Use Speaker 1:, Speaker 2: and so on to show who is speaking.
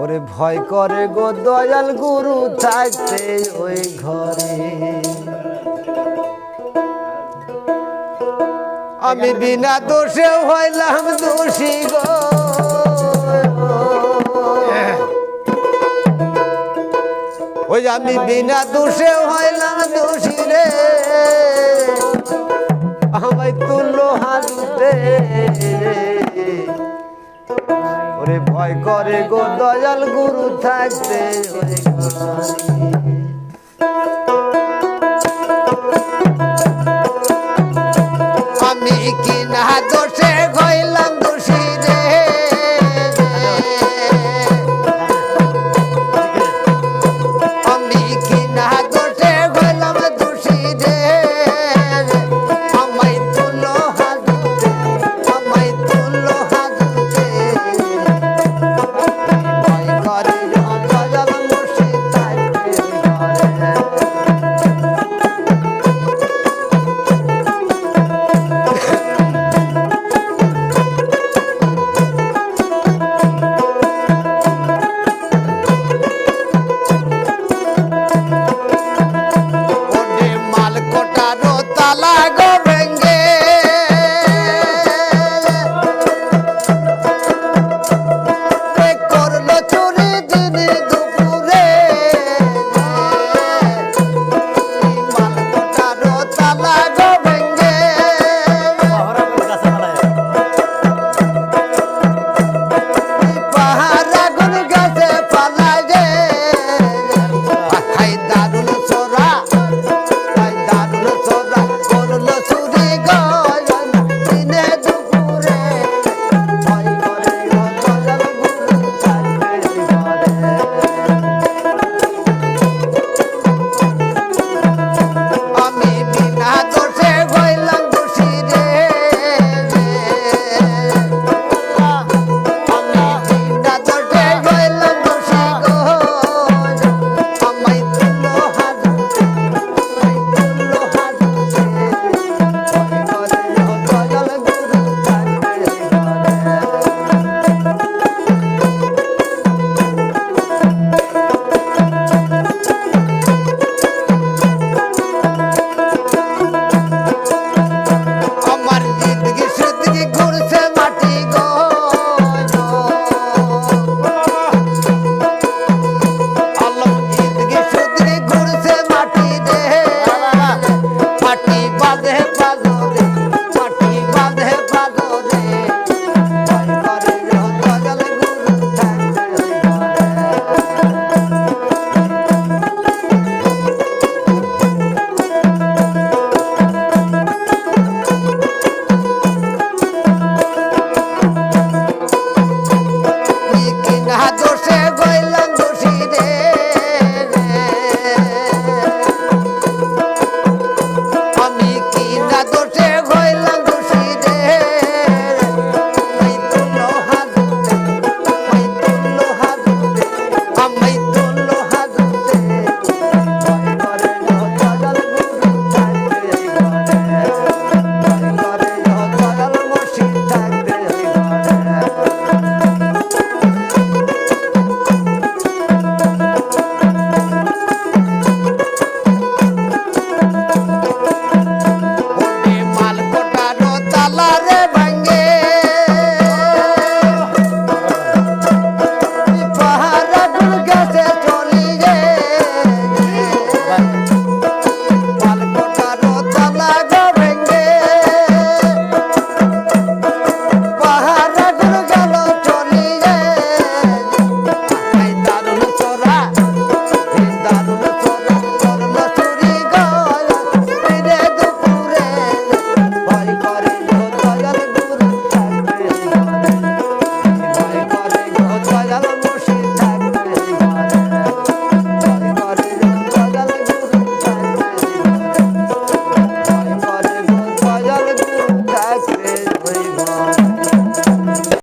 Speaker 1: ওরে ভয় করে গো দয়াল গুরু, থাকতে ওই ঘরে। আমি বিনা দোষে হইলাম দোষী গো। ওই আমি বিনা দোষে হইলাম দোষী রে। আমায় তুলো হাতে ভয় করে গো দয়াল গুরু থাকতে। hot dog.